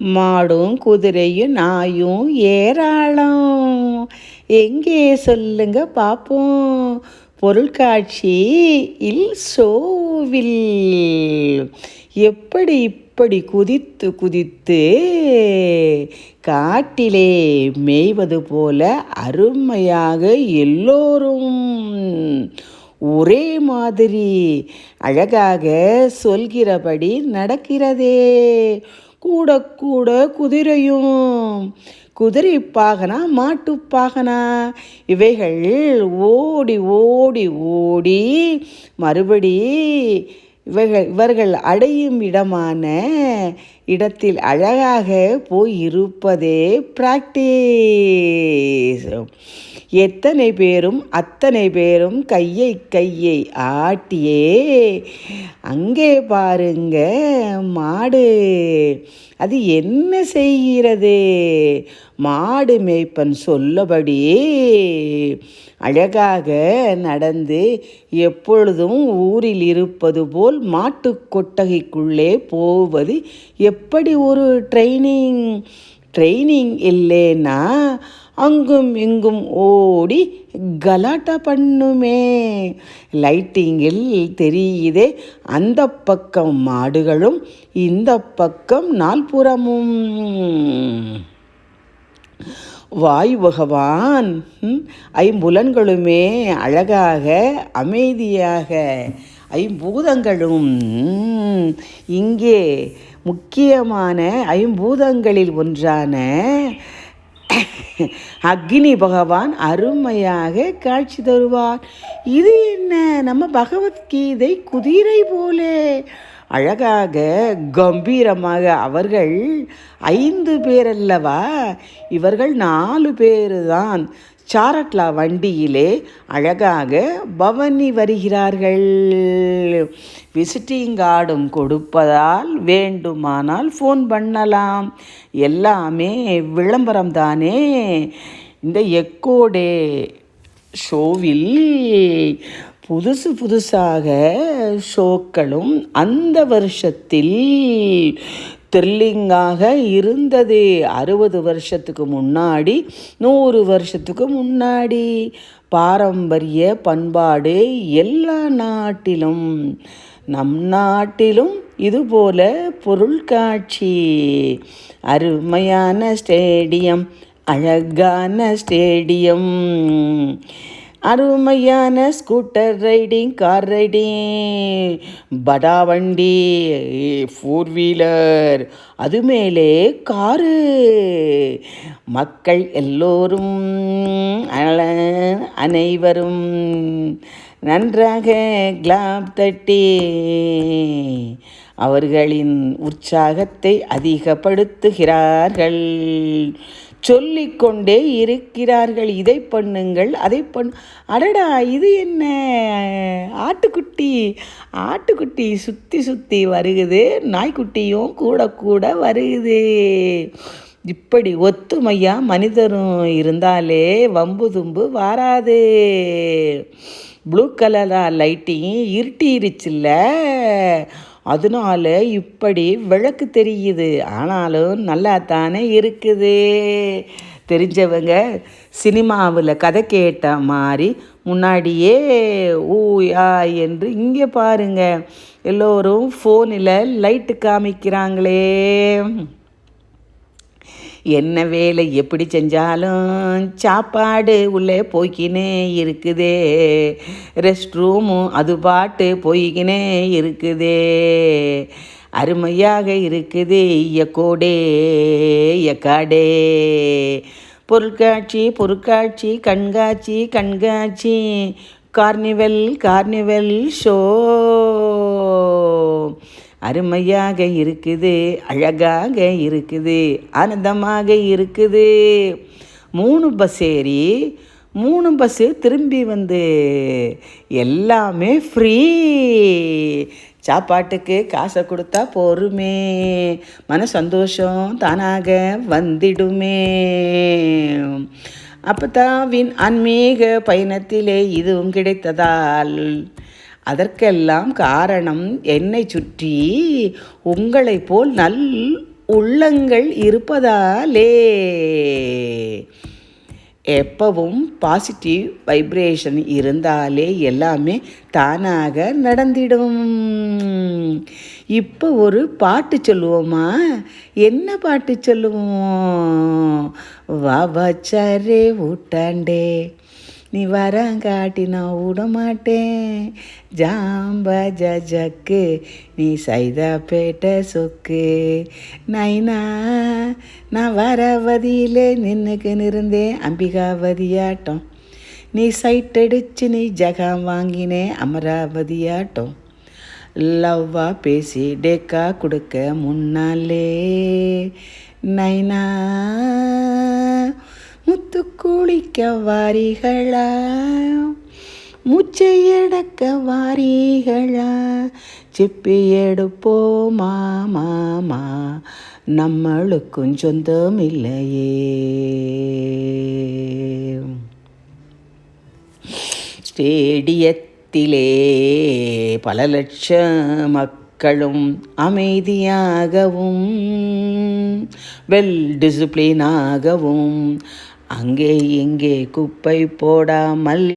மாடும் குதிரையும் நாயும் ஏராளம் எங்கே சொல்லுங்க பார்ப்போம் பொருட்காட்சி இல் சோவில். எப்படி இப்படி குதித்து குதித்து காட்டிலே மேய்வது போல அருமையாக எல்லோரும். ஒரே மாதிரி அழகாக சொல்கிறபடி நடக்கிறதே. கூட கூட குதிரையும் குதிரை பாகனா மாட்டுப்பாகனா? இவைகள் ஓடி ஓடி ஓடி மறுபடி இவைகள் இவர்கள் அடையும் இடமான இடத்தில் அழகாக போய் இருப்பதே பிராக்டிஸ் எத்தனை பேரும் அத்தனை பேரும் கையை கையை ஆட்டியே அங்கே பாருங்க மாடு. அது என்ன செய்கிறது? மாடு மேய்ப்பன் சொல்லபடி அழகாக நடந்து எப்பொழுதும் ஊரில் இருப்பது போல் மாட்டு கொட்டகைக்குள்ளே போவது எப்படி ஒரு ட்ரைனிங் ட்ரைனிங் இல்லைன்னா அங்கும் இங்கும் ஓடி கலாட்டா பண்ணுமே. லைட்டிங்கில் தெரியுதே அந்த பக்கம் மாடுகளும் இந்த பக்கம் நால்புறமும். வாய் பகவான் ஐம்புலன்களுமே அழகாக அமைதியாக ஐம்பூதங்களும். இங்கே முக்கியமான ஐம்பூதங்களில் ஒன்றான அக்னி பகவான் அருமையாக காட்சி தருவார். இது என்ன? நம்ம பகவத்கீதை குதிரை போலே. அழகாக கம்பீரமாக அவர்கள் ஐந்து பேர் அல்லவா இவர்கள் நாலு பேர் தான் சாரட்லா வண்டியிலே அழகாக பவனி வருகிறார்கள். விசிட்டிங் கார்டும் கொடுப்பதால் வேண்டுமானால் ஃபோன் பண்ணலாம். எல்லாமே விளம்பரம் தானே. இந்த எக்கோடே ஷோவில் புதுசு புதுசாக ஷோக்களும் அந்த வருஷத்தில் த்ரில்லிங்காக இருந்தது. அறுபது வருஷத்துக்கு முன்னாடி நூறு வருஷத்துக்கு முன்னாடி. பாரம்பரிய பண்பாடு எல்லா நாட்டிலும் நம் நாட்டிலும் இதுபோல பொருட்காட்சி அருமையான ஸ்டேடியம் அழகான ஸ்டேடியம். அருமையான ஸ்கூட்டர் ரைடிங் கார் ரைடிங் படா வண்டி ஃபோர் வீலர் அது மேலே காரு. மக்கள் எல்லோரும் அனைவரும் நன்றாக கிளாப் தட்டி. அவர்களின் உற்சாகத்தை அதிகப்படுத்துகிறார்கள். சொல்லிக்கொண்டே இருக்கிறார்கள். இதை பண்ணுங்கள் அதை பண் அடடா இது என்ன? ஆட்டுக்குட்டி ஆட்டுக்குட்டி சுற்றி சுற்றி வருகுது. நாய்க்குட்டியும் கூட கூட வருகுது. இப்படி ஒத்துமையாக மனிதரும் இருந்தாலே வம்பு தும்பு வாராது. ப்ளூ கலராக லைட்டிங் இருட்டிருச்சுல்ல. அதனால இப்படி விளக்கு தெரியுது. ஆனாலும் நல்லா தானே இருக்குது. தெரிஞ்சவங்க சினிமாவில் கதை கேட்ட மாதிரி முன்னாடியே ஊயா என்று இங்கே பாருங்க. எல்லோரும் ஃபோனில் லைட்டு காமிக்கிறாங்களே. என்ன வேலை எப்படி செஞ்சாலும் சாப்பாடு உள்ளே போய்க்கினே இருக்குதே. ரெஸ்ட் ரூமும் அது பாட்டு போய்க்கினே இருக்குதே. அருமையாக இருக்குது எக்கோடே எக்காடே பொருட்காட்சி பொருட்காட்சி கண்காட்சி கண்காட்சி. கார்னிவல் கார்னிவல் ஷோ அருமையாக இருக்குது அழகாக இருக்குது ஆனந்தமாக இருக்குது. மூணு பஸ் ஏறி மூணு பஸ்ஸு திரும்பி வந்து எல்லாமே ஃப்ரீ சாப்பாட்டுக்கு காசை கொடுத்தா போருமே. மன சந்தோஷம் தானாக வந்திடுமே. வின் ஆன்மீக பயணத்திலே இதுவும் கிடைத்ததால் அதற்கெல்லாம் காரணம் என்னை சுற்றி உங்களைப் போல் நல் உள்ளங்கள் இருப்பதாலே. எப்பவும் பாசிட்டிவ் வைப்ரேஷன் இருந்தாலே எல்லாமே தானாக நடந்திடும். இப்போ ஒரு பாட்டு சொல்லுவோமா? என்ன பாட்டு சொல்லுவோம்? வச்சரே வச்சாரே ஊட்டாண்டே. நீ வரங்காட்டி நான் விட மாட்டேன் ஜாம்பா ஜக்கு நீ சைதாப்பேட்டை சொக்கு. நைனா நான் வரவதியிலே நின்னுக்குன்னு இருந்தேன் அம்பிகாவதியாட்டம். நீ சைட்டடிச்சு நீ ஜகாம் வாங்கினே அமராவதியாட்டம். லவ்வா பேசி டேக்கா கொடுக்க முன்னாலே. நைனா முத்து குளிக்க வாரிகளா? மூச்சை எடக்க வாரிகளா? சிப்பி எடுப்போமா மாமா? நம்மளுக்கும் சொந்தம் இல்லையே ஸ்டேடியத்திலே பல லட்சம் மக்களும் அமைதியாகவும் வெல் டிசிப்ளினாகவும் அங்கே இங்கே குப்பை போடாமல்